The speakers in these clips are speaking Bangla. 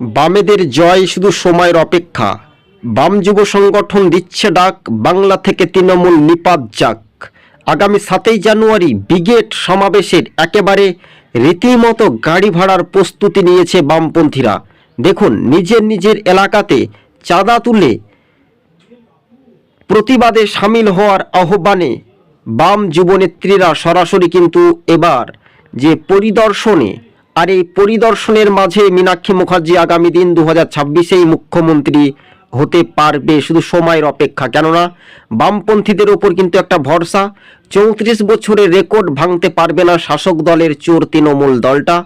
বামেদের জয় শুধু সময়ের অপেক্ষা। বাম যুব সংগঠন দিচ্ছে ডাক, বাংলা থেকে তৃণমূল নিপাত যাক। আগামী সাতই জানুয়ারি ব্রিগেড সমাবেশের একেবারে রীতিমতো গাড়ি ভাড়ার প্রস্তুতি নিয়েছে বামপন্থীরা। দেখুন, নিজের নিজের এলাকাতে চাঁদা তুলে প্রতিবাদে সামিল হওয়ার আহ্বানে বাম যুবনেত্রীরা সরাসরি কিন্তু এবার যে পরিদর্শনে আর এই পরিদর্শনের মাঝে মীনাক্ষী মুখার্জি আগামী দিন দু হাজার ছাব্বিশেই মুখ্যমন্ত্রী হতে পারবে শুধু সময়ের অপেক্ষা। কেননা বামপন্থীদের ওপর কিন্তু একটা ভরসা, চৌত্রিশ বছরের রেকর্ড ভাঙতে পারবে না শাসক দলের চোর তৃণমূল দলটা।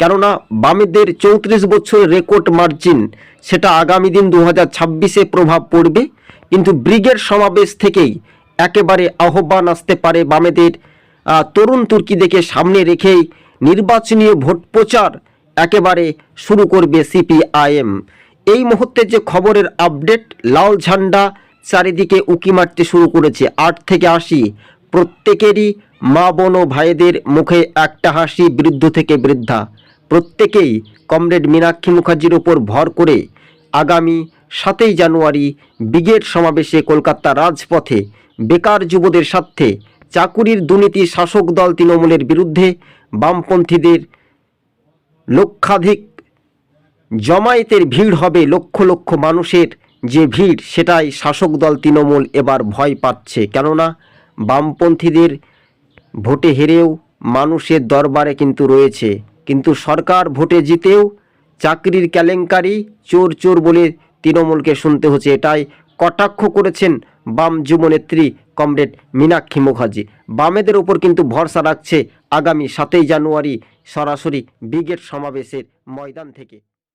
কেননা বামেদের চৌত্রিশ বছরের রেকর্ড মার্জিন, সেটা আগামী দিন দু হাজার ছাব্বিশে প্রভাব পড়বে। কিন্তু ব্রিগেড সমাবেশ থেকেই একেবারে আহ্বান আসতে পারে বামেদের তরুণ তুর্কিদেরকে সামনে রেখেই নির্বাচনী ভোট প্রচার একেবারে শুরু করবে সিপিআইএম। এই মুহূর্তে যে খবরের আপডেট, লাল ঝান্ডা চারিদিকে উকি মারতে শুরু করেছে। আট থেকে আশি, প্রত্যেকেরই মা, বোন ও ভাইদের মুখে একটা হাসি, বৃদ্ধ থেকে বৃদ্ধা। প্রত্যেকেই কমরেড মীনাক্ষী মুখার্জির ওপর ভর করে আগামী সাতই জানুয়ারি ব্রিগেড সমাবেশে কলকাতা রাজপথে বেকার যুবদের স্বার্থে চাকুরির দুর্নীতি শাসক দল তৃণমূলের বিরুদ্ধে বামপন্থীদের লক্ষাধিক জমায়েতের ভিড় হবে লক্ষ লক্ষ মানুষের যে ভিড়, সেটাই শাসক দল তৃণমূল এবার ভয় পাচ্ছে। কেননা বামপন্থীদের ভোটে হেরেও মানুষের দরবারে কিন্তু রয়েছে। কিন্তু সরকার ভোটে জিতেও চাকরির কেলেঙ্কারি চোর চোর বলে তৃণমূলকে শুনতে হচ্ছে। এটাই কটাক্ষ করেছেন বাম যুবনেত্রী কমরেড মীনাক্ষী মুখার্জি। বামেদের ওপর কিন্তু ভরসা রাখছে আগামী সাতই জানুয়ারি সরাসরি ব্রিগেড সমাবেশের ময়দান থেকে।